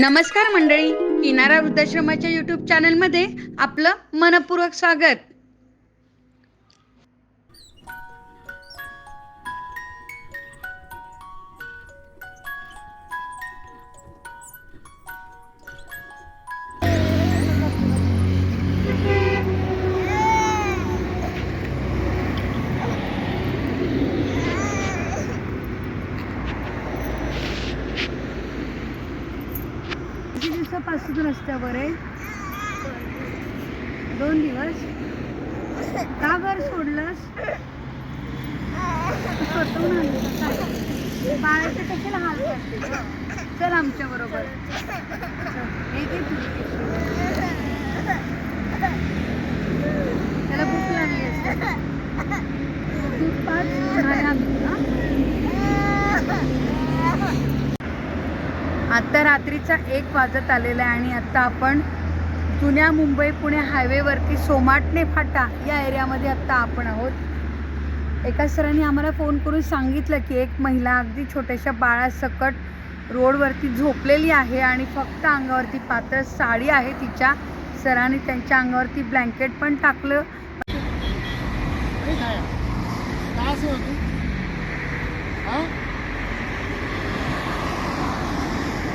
नमस्कार मंडळी किनारा वृद्धाश्रमाच्या यूट्यूब चॅनलमध्ये आपलं मनपूर्वक स्वागत. किती दिवसापासून रस्त्यावर आहे. दोन दिवस. का घर सोडलंस? स्वतःहून आणलं का बाळाचे कशाला हाल करते चल आमच्या बरोबर. त्याला भूक लागली असते दूध पाच. नाही आणलं ना? आत्ता रात्रीचा एक वाजत आलेला आहे आणि आत्ता आपण जुन्या मुंबई पुणे हायवेवरती सोमाटणे फाटा या एरियामध्ये आत्ता आपण आहोत. एका सरांनी आम्हाला फोन करून सांगितलं की एक महिला अगदी छोट्याशा बाळासकट रोडवरती झोपलेली आहे आणि फक्त अंगावरती पातळ साडी आहे. तिच्या सरांनी त्यांच्या अंगावरती ब्लँकेट पण टाकलं. काय का असं होतं हा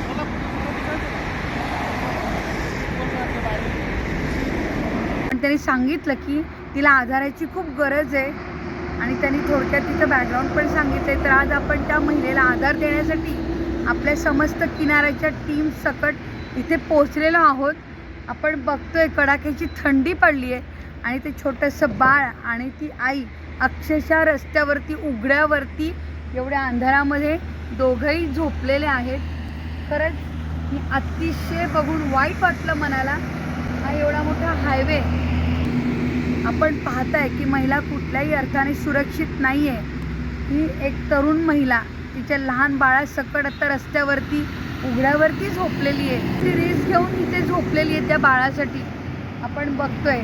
मला पण त्यांनी सांगितलं की तिला आधाराची खूप गरज आहे. आणि त्यांनी थोडक्यात तिचं बॅकग्राऊंड पण सांगितलं तर आज आपण त्या महिलेला आधार देण्यासाठी आपल्या समस्त किनाऱ्याच्या टीम सकट इथे पोचलेलो आहोत. आपण बघतोय कडाक्याची थंडी पडली आहे. आणि ते छोटंसं बाळ आणि ती आई अक्षरशः रस्त्यावरती उघड्यावरती एवढ्या अंधारामध्ये दोघंही झोपलेले आहेत. खरंच मी अतिशय बघून वाईट वाटलं मनाला. हा एवढा मोठा हायवे आपण पाहताय की महिला कुठल्याही अर्थाने सुरक्षित नाही आहे ही एक तरुण महिला तिच्या लहान बाळासकट आता रस्त्यावरती उघड्यावरती झोपलेली आहे. ती रेस घेऊन इथे झोपलेली आहे त्या बाळासाठी. आपण बघतोय.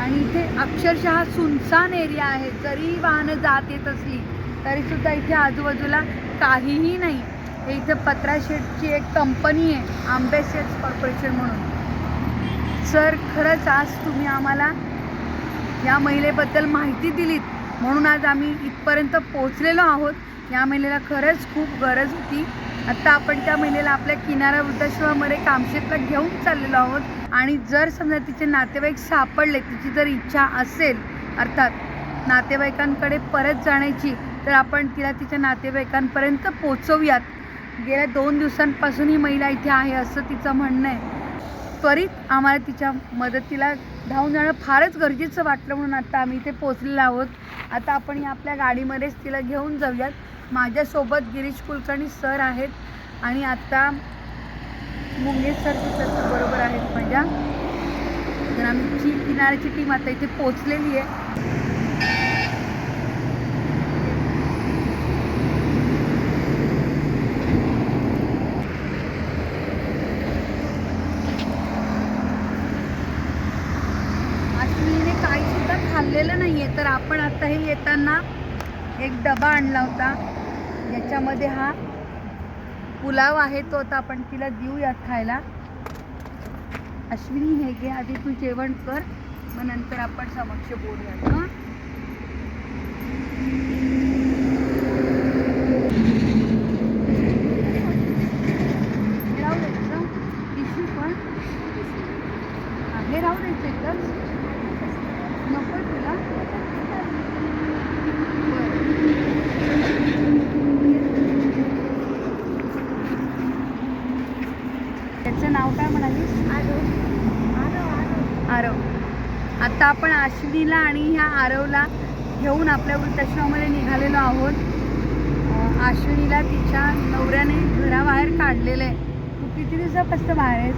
आणि इथे अक्षरशः सुनसान एरिया आहे. जरी वाहनं जात येत असली तरी सुद्धा इथे आजूबाजूला काहीही नाही. हे इथं पत्रा शेडची एक कंपनी आहे आंबेसेट्स कॉर्पोरेशन म्हणून. सर खरंच आज तुम्ही आम्हाला या महिलेबद्दल माहिती दिलीत. म्हणून आज आम्ही इथपर्यंत पोहोचलेलो आहोत. या महिलेला खरंच खूप गरज होती. आत्ता आपण त्या महिलेला आपल्या किनारा वृद्धाश्रमामध्ये कामशेतला घेऊन चाललेलो आहोत. आणि जर समजा तिचे नातेवाईक सापडले तिची जर इच्छा असेल अर्थात नातेवाईकांकडे परत जाण्याची तर आपण तिला तिच्या नातेवाईकांपर्यंत पोचवूयात गेल्या दोन दिवसांपासून ही महिला इथे आहे असं तिचं म्हणणं आहे. त्वरित आम्हाला तिच्या मदतीला धावून जाणं फारच गरजेचं वाटलं म्हणून आता आम्ही इथे पोचलेलो आहोत. आता आपण या आपल्या गाडीमध्येच तिला घेऊन जाऊयात. माझ्यासोबत गिरीश कुलकर्णी सर आहेत आणि आता मुंगेश सर तिथं बरोबर आहेत माझ्या. तर आमची किनाऱ्याची टीम आता इथे पोचलेली आहे. तर आपण आत्ताही येताना एक डबा आणला होता. याच्यामध्ये हा पुलाव आहे तो आता आपण तिला देऊयात खायला. अश्विनी हे घे. आधी तू जेवण कर. मग नंतर आपण समक्ष बोलूयात हां? आता आपण आश्विनीला आणि ह्या आरवला घेऊन आपल्या वृद्धाश्रमामध्ये निघालेलो आहोत. आश्विनीला तिच्या नवऱ्याने घराबाहेर काढलेलं आहे. तू किती दिवसापासून बाहेर आहेस?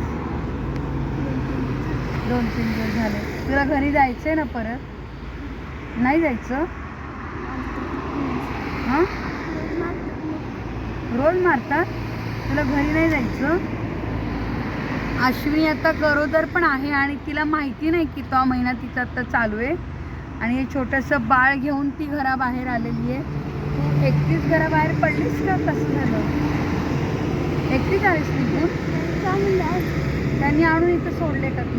दोन तीन दिवस झाले. तुला घरी जायचं आहे ना परत? नाही जायचं? हां? रोज मारतात? तुला घरी नाही जायचं? अश्विनी आता गरोदर पण आहे आणि तिला माहिती नाही की तो महिना तिचा आता चालू आहे. आणि हे छोटंसं बाळ घेऊन ती घराबाहेर आलेली आहे. तू एकटीच घराबाहेर पडलीस का कसं झालं एकटीच आलीस तू त्यांनी आणून इथं सोडले का तू?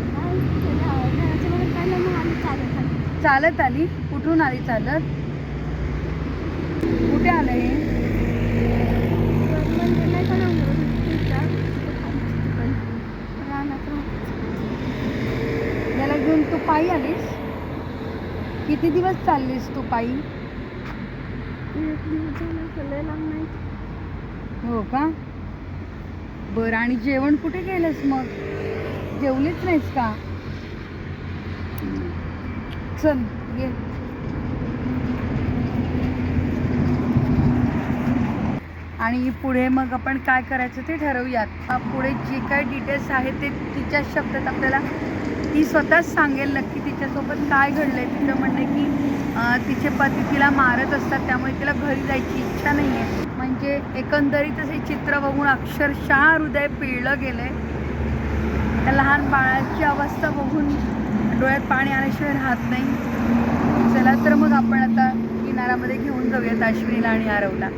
चालत आली? कुठून आली चालत? कुठे आलं हे याला घेऊन तू पायी आलीस किती दिवस चाललीस तू पायी? हो का? बरं आणि जेवण कुठे केलंस मग? जेवलीच नाहीस का? चल ये. आणि पुढे मग आपण काय करायचं ते ठरवूयात. पुढे जे काय डिटेल्स आहेत ते तिच्या शब्दात आपल्याला ती स्वतःच सांगेल नक्की तिच्यासोबत काय घडलंय तिचं म्हणणं की तिचे पती तिला मारत असतात त्यामुळे तिला घरी जायची इच्छा नाही आहे म्हणजे एकंदरीतच हे चित्र बघून अक्षरशः हृदय पिळलं गेलंय. त्या लहान बाळाची अवस्था बघून डोळ्यात पाणी आल्याशिवाय राहत नाही. चला तर मग आपण आता किनाऱ्यामध्ये घेऊन जाऊयात अश्विनीला आणि आरवला.